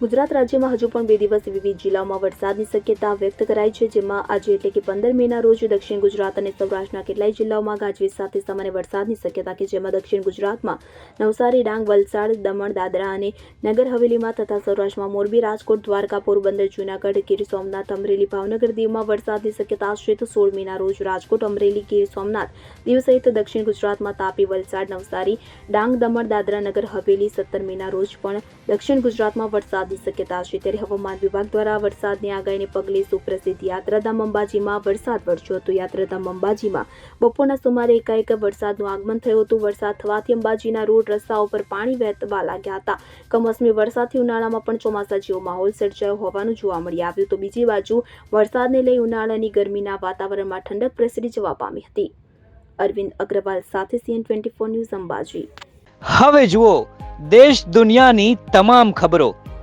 ગુજરાત રાજ્યમાં હજુ પણ બે દિવસ વિવિધ જિલ્લાઓમાં વરસાદની શક્યતા વ્યક્ત કરાઈ છે, જેમાં આજે એટલે કે પંદર મેના રોજ દક્ષિણ ગુજરાત અને સૌરાષ્ટ્રના કેટલાય જિલ્લાઓમાં ગાજવીજ સાથે સામાન્ય વરસાદની શક્યતા કે જેમાં દક્ષિણ ગુજરાતમાં નવસારી, ડાંગ, વલસાડ, દમણ, દાદરા અને નગર હવેલીમાં તથા સૌરાષ્ટ્રમાં મોરબી, રાજકોટ દ્વારકા પોરબંદર જૂનાગઢ, ગીર સોમનાથ, અમરેલી, ભાવનગર દીવમાં વરસાદની શક્યતા છે તો સોળ મેના રોજ રાજકોટ, અમરેલી, ગીર સોમનાથ દીવ સહિત દક્ષિણ ગુજરાતમાં તાપી, વલસાડ, નવસારી, ડાંગ, દમણ, દાદરા, નગર હવેલી સત્તર મેના રોજ પણ દક્ષિણ ગુજરાતમાં વરસાદની શક્યતા છે ત્યારે હવામાન વિભાગ દ્વારા વરસાદની આગાહીને પગલે સુપ્રસિદ્ધ યાત્રાધામ અંબાજીમાં વરસાદ વરસ્યો હતો. યાત્રાધામ અંબાજીમાં બપોરના સુમારે એકાએક વરસાદનું આગમન થયું હતું. વરસાદ થવાથી અંબાજીના રોડ, રસ્તાઓ પર પાણી વહેવા લાગ્યા હતા. કમોસમી વરસાદથી ઉનાળામાં પણ ચોમાસા જેવો માહોલ સર્જાયો હોવાનું જોવા મળી આવ્યું. તો બીજી બાજુ વરસાદને લઈ ઉનાળાની ગરમીના વાતાવરણમાં ઠંડક પ્રસરી જવા પામી હતી. અરવિંદ અગ્રવાલ સાથે CN twenty four news Ambaji. હવે જુઓ દેશ દુનિયાની તમામ ખબરો.